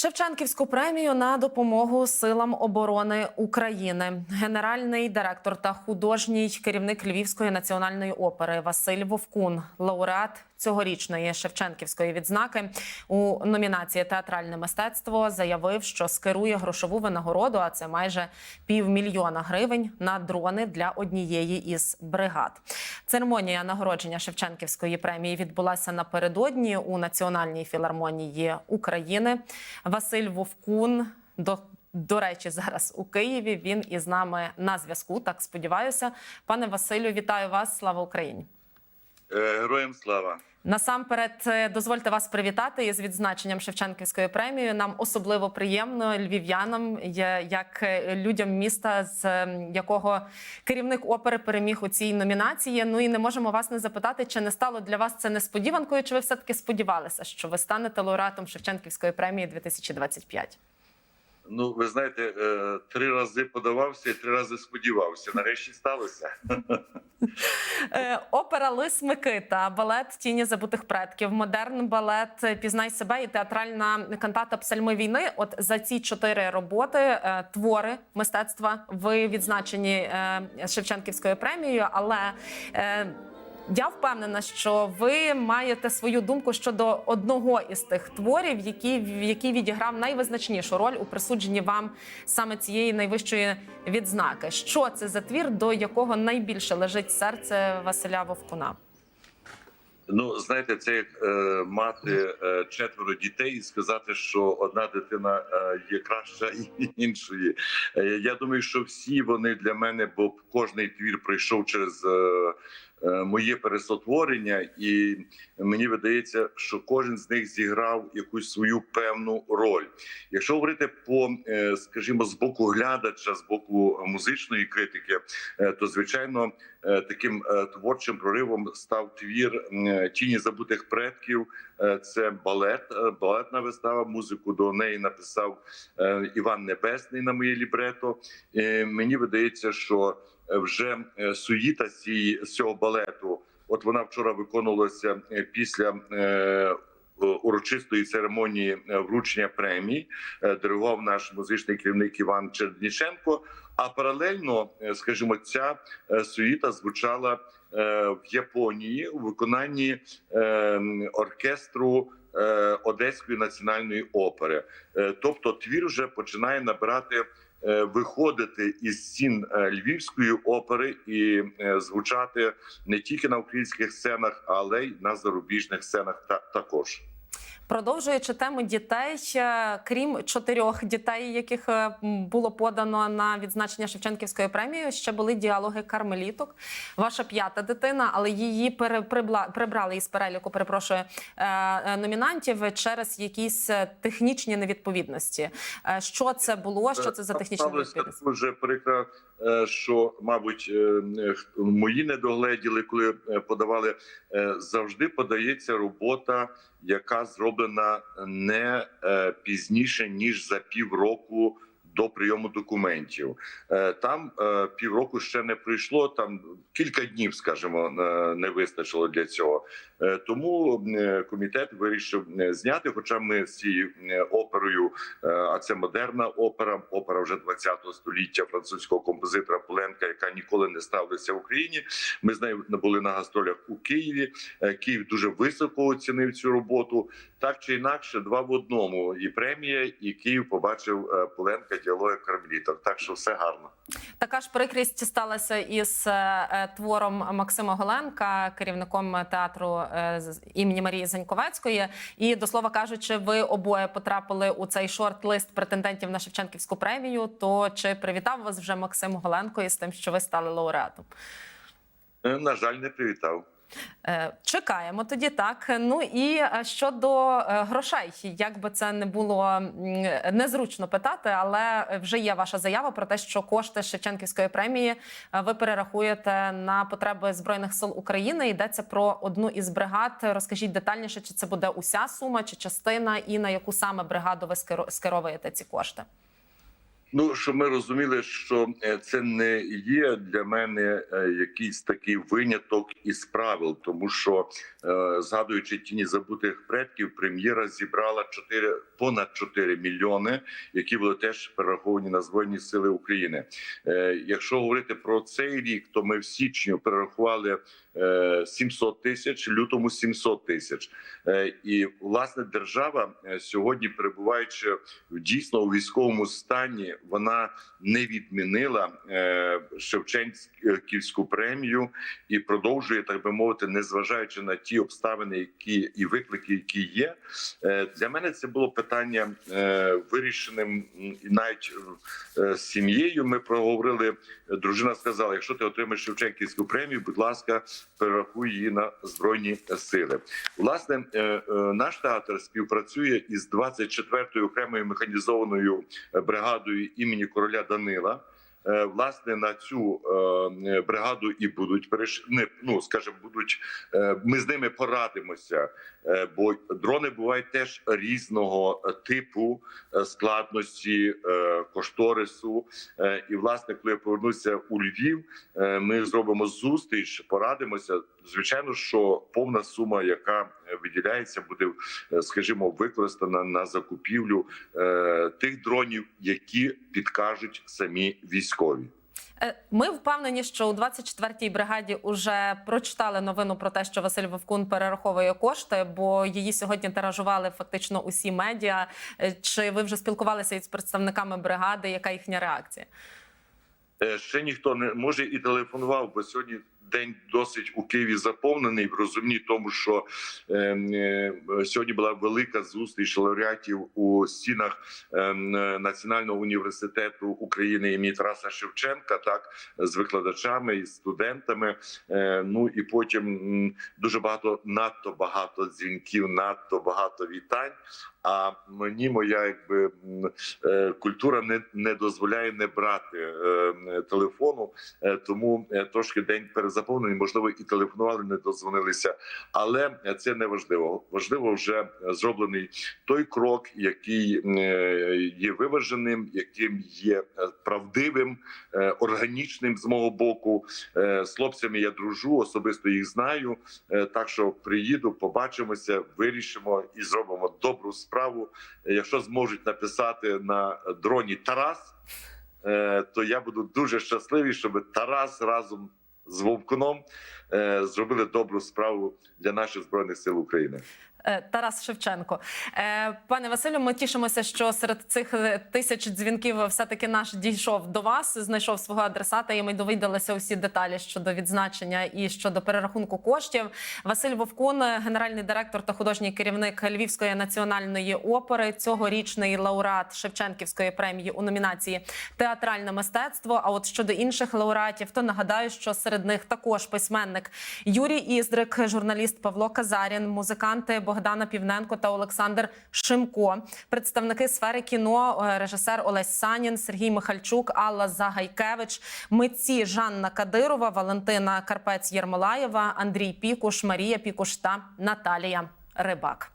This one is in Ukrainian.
Шевченківську премію на допомогу силам оборони України. Генеральний директор та художній керівник Львівської національної опери Василь Вовкун, лауреат цьогорічної Шевченківської відзнаки у номінації Театральне мистецтво, заявив, що скерує грошову винагороду, а це майже півмільйона гривень на дрони для однієї із бригад. Церемонія нагородження Шевченківської премії відбулася напередодні у Національній філармонії України. Василь Вовкун до. До речі, зараз у Києві він із нами на зв'язку. Так сподіваюся, пане Василю, вітаю вас! Слава Україні! Е, Героям слава! Насамперед, е, дозвольте вас привітати із відзначенням Шевченківською премією. Нам особливо приємно львів'янам, як е, людям міста, з е, якого керівник опери переміг у цій номінації. Ну і не можемо вас не запитати, чи не стало для вас це несподіванкою, чи ви все таки сподівалися, що ви станете лауреатом Шевченківської премії 2025? Ну, ви знаєте, е, три рази подавався і три рази сподівався. Нарешті сталося. Е, Опера Лис Микита, балет Тіні забутих предків, модерн балет Пізнай себе і театральна кантата Псальми війни. От за ці чотири роботи е, твори мистецтва ви відзначені Шевченківською премією. Але я впевнена, що ви маєте свою думку щодо одного із тих творів, які, який відіграв найвизначнішу роль у присудженні вам саме цієї найвищої відзнаки. Що це за твір, до якого найбільше лежить серце Василя Вовкуна? Ну, знаєте, це як е, мати е, четверо дітей і сказати, що одна дитина е, є краща і іншої. Е, я думаю, що всі вони для мене, бо кожний твір пройшов через. Е, Моє пересотворення, і мені видається, що кожен з них зіграв якусь свою певну роль. Якщо говорити по, е, скажімо, з боку глядача, з боку музичної критики, е, то звичайно е, таким е, творчим проривом став твір Тіні забутих предків. Е, Це балет, е, балетна вистава. Музику до неї написав е, Іван Небесний на моє лібрето. Е, Мені видається, що е, вже е, суїта з цього балету. От вона вчора виконувалася е, після. е, Урочистої церемонії е, вручення премій е, диригував наш музичний керівник Іван Черніченко. А паралельно, е, скажімо, ця е, суїта звучала е, в Японії у виконанні е, оркестру е, Одеської національної опери. Е, Тобто, твір вже починає набирати. Е, Виходити із стін е, львівської опери і е, звучати не тільки на українських сценах, але й на зарубіжних сценах та також. Продовжуючи тему дітей, крім чотирьох дітей, яких е, було подано на відзначення Шевченківської премії, ще були діалоги кармеліток. Ваша п'ята дитина, але її прибрали із переліку, перепрошую, е, е, номінантів через якісь технічні невідповідності. Що це було? Що це за технічні невідповідності? дуже прикро, що мабуть мої недогледіли, коли подавали. Завжди подається робота, яка зроблена не е, пізніше ніж за півроку. До прийому документів Е, там е, півроку ще не пройшло. Там кілька днів, скажімо, е, не вистачило для цього. Тому комітет вирішив зняти. Хоча ми з цією оперою, а це модерна опера, опера вже 20-го століття французького композитора Поленка, яка ніколи не ставилася в Україні. Ми з нею були на гастролях у Києві. Київ дуже високо оцінив цю роботу. Так чи інакше, два в одному: і премія, і Київ побачив е, Поленка діалоги кармеліток. Так що все гарно. Така ж прикрість сталася із е, е, твором Максима Голенка, керівником театру імені Марії Заньковецької. І до слова кажучи, ви обоє потрапили у цей шорт-лист претендентів на Шевченківську премію. То чи привітав вас вже Максим Голенко із тим, що ви стали лауреатом? На жаль, не привітав. Е, Чекаємо тоді так. Ну і е, щодо е, грошей, як би це не було незручно питати, але вже є ваша заява про те, що кошти Шевченківської премії ви перерахуєте на потреби збройних сил України. Йдеться про одну із бригад. Розкажіть детальніше, чи це буде уся сума, чи частина, і на яку саме бригаду ви скеро- скеровуєте ці кошти? Ну, щоб ми розуміли, що е, це не є для мене е, якийсь такий виняток із правил, тому що е, згадуючи тіні забутих предків, прем'єра зібрала 4, понад 4 мільйони, які були теж перераховані на збройні сили України. Якщо говорити про цей рік, то ми в січні перерахували е, 700 тисяч, лютому 700 тисяч. І власне держава сьогодні, перебуваючи дійсно у військовому стані, вона не відмінила е, Шевченківську премію і продовжує так би мовити, незважаючи на ті обставини, які і виклики, які є. Е, Для мене це було питання е, вирішеним і навіть з сім'єю. Ми проговорили. Дружина сказала: якщо ти отримаєш Шевченківську премію, будь ласка, перерахуй її на збройні сили. Власне, наш театр співпрацює із 24-ю окремою механізованою бригадою імені короля Данила. Е, Власне, на цю е, бригаду і будуть переш... не, ну, скажімо, будуть е, ми з ними порадимося, е, бо дрони бувають теж різного е, типу е, складності, е, кошторису. Е, І власне, коли я повернуся у Львів, е, ми зробимо зустріч, порадимося. Звичайно, що повна сума, яка е, виділяється, буде, е, скажімо, використана на закупівлю е, тих дронів, які підкажуть самі військові. Ми впевнені, що у 24-й бригаді вже прочитали новину про те, що Василь Вовкун перераховує кошти, бо її сьогодні тиражували фактично усі медіа. Чи ви вже спілкувалися із представниками бригади? Яка їхня реакція? Ще ніхто не може і телефонував, бо сьогодні день досить у Києві заповнений. В розумінні тому, що е, е, сьогодні була велика зустріч лауреатів у стінах е, е, Національного університету України імені Тараса Шевченка, так з викладачами і студентами. Е, ну і потім дуже багато, надто багато дзвінків, надто багато вітань. А мені моя якби е, культура не, не дозволяє не брати е, телефону, е, тому е, трошки день перезаповнений, можливо, і телефонували, не дозвонилися. Але це не важливо. Важливо вже зроблений той крок, який е, є виваженим, яким є е, правдивим, е, органічним з мого боку. Е, З хлопцями я дружу, особисто їх знаю. Е, Так що приїду, побачимося, вирішимо і зробимо добру справу. Е, Якщо зможуть написати на дроні Тарас, е, то я буду дуже щасливий, щоб Тарас разом з Вовкуном е, зробили добру справу для наших збройних сил України. Е, Тарас Шевченко, Е, пане Василю, ми тішимося, що серед цих е, тисяч дзвінків все-таки наш дійшов до вас, знайшов свого адресата, і ми довідалися усі деталі щодо відзначення і щодо перерахунку коштів. Василь Вовкун, генеральний директор та художній керівник Львівської національної опери, цьогорічний лауреат Шевченківської премії у номінації Театральне мистецтво. А от щодо інших лауреатів, то нагадаю, що серед них також письменник Юрій Іздрик, журналіст Павло Казарін, музиканти Богдана Півненко та Олександр Шимко, представники сфери кіно, е, режисер Олесь Санін, Сергій Михальчук, Алла Загайкевич, митці Жанна Кадирова, Валентина Карпець Єрмолаєва, Андрій Пікуш, Марія Пікуш та Наталія Рибак.